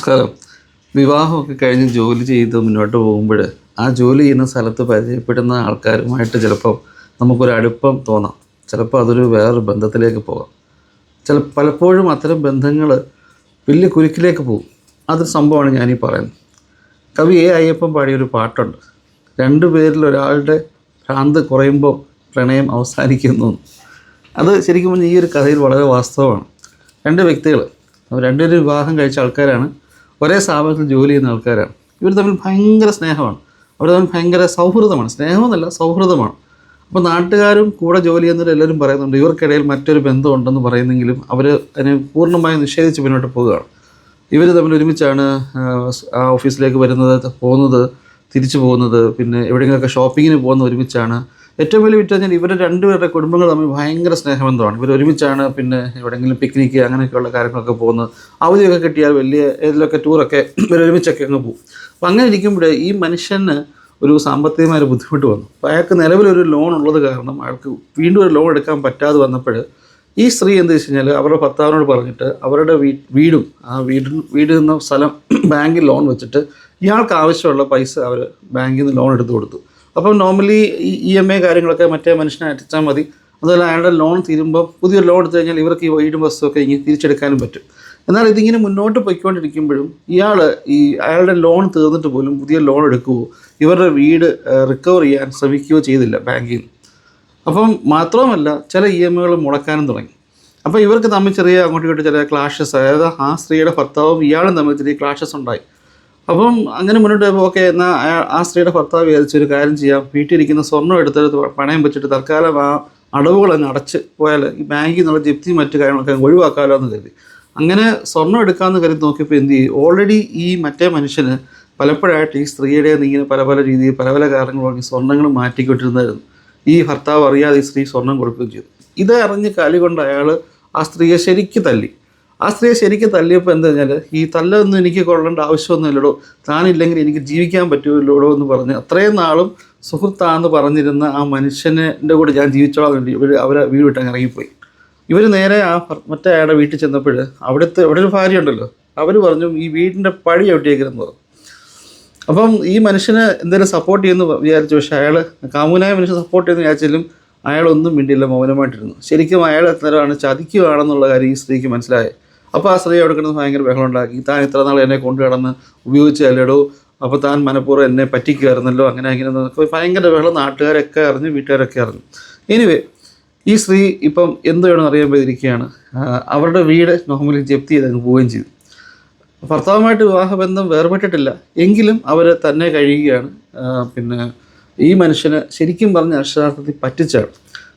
നമസ്കാരം. വിവാഹമൊക്കെ കഴിഞ്ഞ് ജോലി ചെയ്ത് മുന്നോട്ട് പോകുമ്പോൾ ആ ജോലി ചെയ്യുന്ന സ്ഥലത്ത് പരിചയപ്പെടുന്ന ആൾക്കാരുമായിട്ട് ചിലപ്പോൾ നമുക്കൊരു അടുപ്പം തോന്നാം. ചിലപ്പോൾ അതൊരു വേറൊരു ബന്ധത്തിലേക്ക് പോകാം. ചില പലപ്പോഴും അത്തരം ബന്ധങ്ങൾ വലിയ കുരുക്കിലേക്ക് പോകും. അതൊരു സംഭവമാണ് ഞാനീ പറയുന്നത്. കവി എ അയ്യപ്പൻ പാടിയൊരു പാട്ടുണ്ട്. രണ്ടു പേരിൽ ഒരാളുടെ ഭ്രാന്ത് കുറയുമ്പോൾ പ്രണയം അവസാനിക്കുന്നു. അത് ശരിക്കും ഈ ഒരു കഥയിൽ വളരെ വാസ്തവമാണ്. രണ്ട് വ്യക്തികൾ രണ്ടുപേരും വിവാഹം കഴിച്ച ആൾക്കാരാണ് ഒരേ സ്ഥാപനത്തിൽ ജോലി ചെയ്യുന്ന ആൾക്കാരാണ്. ഇവർ തമ്മിൽ ഭയങ്കര സ്നേഹമാണ്. അവർ തമ്മിൽ ഭയങ്കര സൗഹൃദമാണ്. സ്നേഹമെന്നല്ല സൗഹൃദമാണ്. അപ്പോൾ നാട്ടുകാരും കൂടെ ജോലി ചെയ്യുന്നവർ എല്ലാവരും പറയുന്നുണ്ട് ഇവർക്കിടയിൽ മറ്റൊരു ബന്ധമുണ്ടെന്ന് പറയുന്നെങ്കിലും അവർ അതിനെ പൂർണമായും നിഷേധിച്ച് മുന്നോട്ട് പോവുകയാണ് ഇവർ തമ്മിൽ ഒരുമിച്ചാണ് ആ, ഓഫീസിലേക്ക് വരുന്നത് പോകുന്നത് തിരിച്ചു പോകുന്നത് പിന്നെ എവിടെയെങ്കിലുമൊക്കെ ഷോപ്പിങ്ങിന് പോകുന്ന ഒരുമിച്ചാണ് ഏറ്റവും വലിയ വിറ്റ് കഴിഞ്ഞാൽ ഇവരുടെ രണ്ടുപേരുടെ കുടുംബങ്ങൾ തമ്മിൽ ഭയങ്കര സ്നേഹബന്ധമാണ്. ഇവർ ഒരുമിച്ചാണ് പിന്നെ എവിടെയെങ്കിലും പിക്നിക്ക് അങ്ങനെയൊക്കെയുള്ള കാര്യങ്ങളൊക്കെ പോകുന്നത്. അവധിയൊക്കെ കിട്ടിയാൽ വലിയ ഏതിലൊക്കെ ടൂറൊക്കെ ഇവർ ഒരുമിച്ചൊക്കെ അങ്ങ് പോകും. അപ്പം അങ്ങനെ ഇരിക്കുമ്പോൾ ഈ മനുഷ്യന് ഒരു സാമ്പത്തികമായ ബുദ്ധിമുട്ട് വന്നു. അപ്പോൾ അയാൾക്ക് നിലവിലൊരു ലോൺ ഉള്ളത് കാരണം അയാൾക്ക് വീണ്ടും ഒരു ലോൺ എടുക്കാൻ പറ്റാതെ വന്നപ്പോൾ ഈ സ്ത്രീ എന്ത് വെച്ച് കഴിഞ്ഞാൽ അവരുടെ ഭർത്താവിനോട് പറഞ്ഞിട്ട് അവരുടെ വീടും ആ വീടിന് വീട് എന്ന സ്ഥലം ബാങ്കിൽ ലോൺ വെച്ചിട്ട് ഇയാൾക്ക് ആവശ്യമുള്ള പൈസ അവർ ബാങ്കിൽ നിന്ന് ലോൺ എടുത്തു കൊടുത്തു. അപ്പം നോർമലി ഇ എം ഐ കാര്യങ്ങളൊക്കെ മറ്റേ മനുഷ്യനെ അടിച്ചാൽ മതി. അതുപോലെ അയാളുടെ ലോൺ തീരുമ്പോൾ പുതിയൊരു ലോൺ എടുത്തു കഴിഞ്ഞാൽ ഇവർക്ക് ഈ വീടും വസ്തുവൊക്കെ ഇങ്ങനെ തിരിച്ചെടുക്കാനും പറ്റും. എന്നാൽ ഇതിങ്ങനെ മുന്നോട്ട് പോയിക്കൊണ്ടിരിക്കുമ്പോഴും ഇയാൾ ഈ അയാളുടെ ലോൺ തീർന്നിട്ട് പോലും പുതിയ ലോൺ എടുക്കുകയോ ഇവരുടെ വീട് റിക്കവർ ചെയ്യാൻ ശ്രമിക്കുകയോ ചെയ്തില്ല ബാങ്കിൽ നിന്ന്. അപ്പം മാത്രവുമല്ല ചില ഇ എം ഐകൾ മുടക്കാനും തുടങ്ങി. അപ്പോൾ ഇവർക്ക് തമ്മിൽ ചെറിയ അങ്ങോട്ടും ഇങ്ങോട്ടും ചില ക്ലാഷസ് അതായത് ആ സ്ത്രീയുടെ ഭർത്താവും ഇയാളും തമ്മിൽ ചെറിയ ക്ലാഷസ് ഉണ്ടായി. അപ്പം അങ്ങനെ മുന്നോട്ട് പോയപ്പോൾ ഓക്കെ എന്നാൽ ആ സ്ത്രീയുടെ ഭർത്താവ് വിചാരിച്ച് ഒരു കാര്യം ചെയ്യാം. വീട്ടിലിരിക്കുന്ന സ്വർണം എടുത്തെടുത്ത് പണയം വെച്ചിട്ട് തൽക്കാലം ആ അടവുകൾ അങ്ങ് അടച്ച് പോയാൽ ഈ ബാങ്കിൽ നിന്നുള്ള ജപ്തി മറ്റു കാര്യങ്ങളൊക്കെ ഒഴിവാക്കാമല്ലോ എന്ന് കരുതി. അങ്ങനെ സ്വർണം എടുക്കാമെന്ന് കരുതി നോക്കിയപ്പോൾ എന്ത് ചെയ്യും? ഓൾറെഡി ഈ മറ്റേ മനുഷ്യന് പലപ്പോഴായിട്ട് ഈ സ്ത്രീയുടെ ഇങ്ങനെ പല പല രീതിയിൽ പല പല കാരണങ്ങൾ പറഞ്ഞ് സ്വർണങ്ങൾ മാറ്റിക്കൊണ്ടിരുന്നായിരുന്നു ഈ ഭർത്താവ് അറിയാതെ ഈ സ്ത്രീ സ്വർണം കൊടുക്കുകയും ചെയ്തു. ഇത് അറിഞ്ഞ് കാലുകൊണ്ട് കൊണ്ട് അയാൾ ആ സ്ത്രീയെ ശരിക്ക് തല്ലി. ആ സ്ത്രീയെ ശരിക്കും തല്ലിയപ്പോൾ എന്താ പറഞ്ഞാൽ ഈ തല്ലൊന്നും എനിക്ക് കൊള്ളേണ്ട ആവശ്യമൊന്നുമില്ലടോ. താനില്ലെങ്കിൽ എനിക്ക് ജീവിക്കാൻ പറ്റുമല്ലോടോ എന്ന് പറഞ്ഞ് അത്രയും നാളും സുഹൃത്താന്ന് പറഞ്ഞിരുന്ന ആ മനുഷ്യന്റെ കൂടെ ഞാൻ ജീവിച്ചോളാൻ വേണ്ടി ഇവർ അവരെ വീട് വിട്ടങ്ങ് ഇറങ്ങിപ്പോയി. ഇവർ നേരെ ആ മറ്റേ അയാളുടെ വീട്ടിൽ ചെന്നപ്പോൾ അവിടുത്തെ അവിടെ ഒരു ഭാര്യ ഉണ്ടല്ലോ. അവർ പറഞ്ഞു ഈ വീടിന്റെ പടി എവിടെയേക്കെന്ന് പറഞ്ഞു അപ്പം ഈ മനുഷ്യന് എന്തെങ്കിലും സപ്പോർട്ട് ചെയ്യുന്നു വിചാരിച്ചു. പക്ഷേ അയാൾ കാമുനായ മനുഷ്യൻ സപ്പോർട്ട് ചെയ്യുന്ന വിചാരിച്ചാലും അയാളൊന്നും മിണ്ടിയില്ല മൗനമായിട്ടിരുന്നു. ശരിക്കും അയാൾ എത്രയാണ് ചതിക്കുകയാണെന്നുള്ള കാര്യം ഈ സ്ത്രീക്ക് മനസ്സിലായി. അപ്പോൾ ആ സ്ത്രീ അവിടെ കിടന്ന് ഭയങ്കര ബഹളം ഉണ്ടാക്കി. താൻ ഇത്ര നാൾ എന്നെ കൊണ്ടു കിടന്ന് ഉപയോഗിച്ചല്ലേടോ അപ്പോൾ താൻ മനഃപൂർവം എന്നെ പറ്റിക്കുമായിരുന്നല്ലോ അങ്ങനെ അങ്ങനെ അപ്പോൾ ഭയങ്കര ബഹളം നാട്ടുകാരൊക്കെ അറിഞ്ഞു വീട്ടുകാരൊക്കെ അറിഞ്ഞു. എനിവേ ഈ സ്ത്രീ ഇപ്പം എന്ത് വേണമെന്ന് അറിയാൻ പോയിരിക്കുകയാണ്? അവരുടെ വീട് നോർമലി ജപ്തി ചെയ്ത് അങ്ങ് പോവുകയും ചെയ്തു. ഭർത്താവുമായിട്ട് വിവാഹബന്ധം വേർപെട്ടിട്ടില്ല. എങ്കിലും അവർ തന്നെ കഴിയുകയാണ്. പിന്നെ ഈ മനുഷ്യന് ശരിക്കും പറഞ്ഞ അക്ഷരാർത്ഥത്തിൽ പറ്റിച്ചാണ്.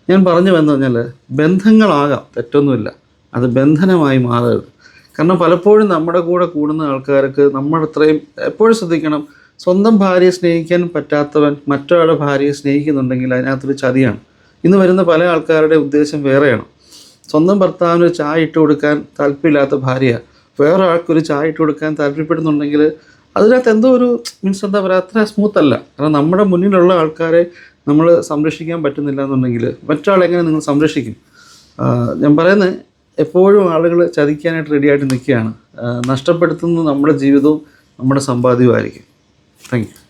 ഞാൻ പറഞ്ഞു വന്നു പറഞ്ഞാൽ ബന്ധങ്ങളാകാം തെറ്റൊന്നുമില്ല. അത് ബന്ധനമായി മാറരുത്. കാരണം പലപ്പോഴും നമ്മുടെ കൂടെ കൂടുന്ന ആൾക്കാർക്ക് നമ്മൾ അത്രയും എപ്പോഴും ശ്രദ്ധിക്കണം സ്വന്തം ഭാര്യയെ സ്നേഹിക്കാൻ പറ്റാത്തവൻ മറ്റൊരാളുടെ ഭാര്യയെ സ്നേഹിക്കുന്നുണ്ടെങ്കിൽ അതിനകത്തൊരു ചതിയാണ്. ഇന്ന് വരുന്ന പല ആൾക്കാരുടെ ഉദ്ദേശം വേറെയാണ്. സ്വന്തം ഭർത്താവിന് ഒരു ചായ ഇട്ട് കൊടുക്കാൻ താല്പര്യമില്ലാത്ത ഭാര്യ വേറെ ആൾക്കൊരു ചായ ഇട്ട് കൊടുക്കാൻ താല്പര്യപ്പെടുന്നുണ്ടെങ്കിൽ അതിനകത്ത് എന്തോ ഒരു മീൻസ് എന്താ പറയുക അത്ര സ്മൂത്ത് അല്ല. കാരണം നമ്മുടെ മുന്നിലുള്ള ആൾക്കാരെ നമ്മൾ സംരക്ഷിക്കാൻ പറ്റുന്നില്ല എന്നുണ്ടെങ്കിൽ മറ്റൊരാളെങ്ങനെ നിങ്ങൾ സംരക്ഷിക്കും? ഞാൻ പറയുന്നത് എപ്പോഴും ആളുകൾ ചതിക്കാനായിട്ട് റെഡിയായിട്ട് നിൽക്കുകയാണ്. നഷ്ടപ്പെടുത്തുന്നത് നമ്മുടെ ജീവിതവും നമ്മുടെ സമ്പാദ്യവും ആയിരിക്കും താങ്ക് യു